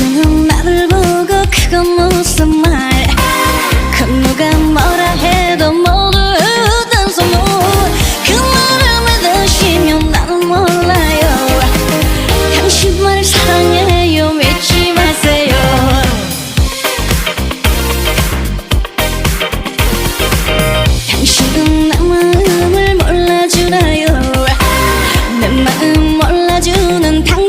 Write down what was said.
나를 보고 그건 무슨 말. 건너가 뭐라 해도 모두 단소모 그 말을 믿으시면 나는 몰라요？당신 을 사랑해요. 믿지 마세요. 당신은 내 마음을 몰라주나요? 내 마음 몰라주는 당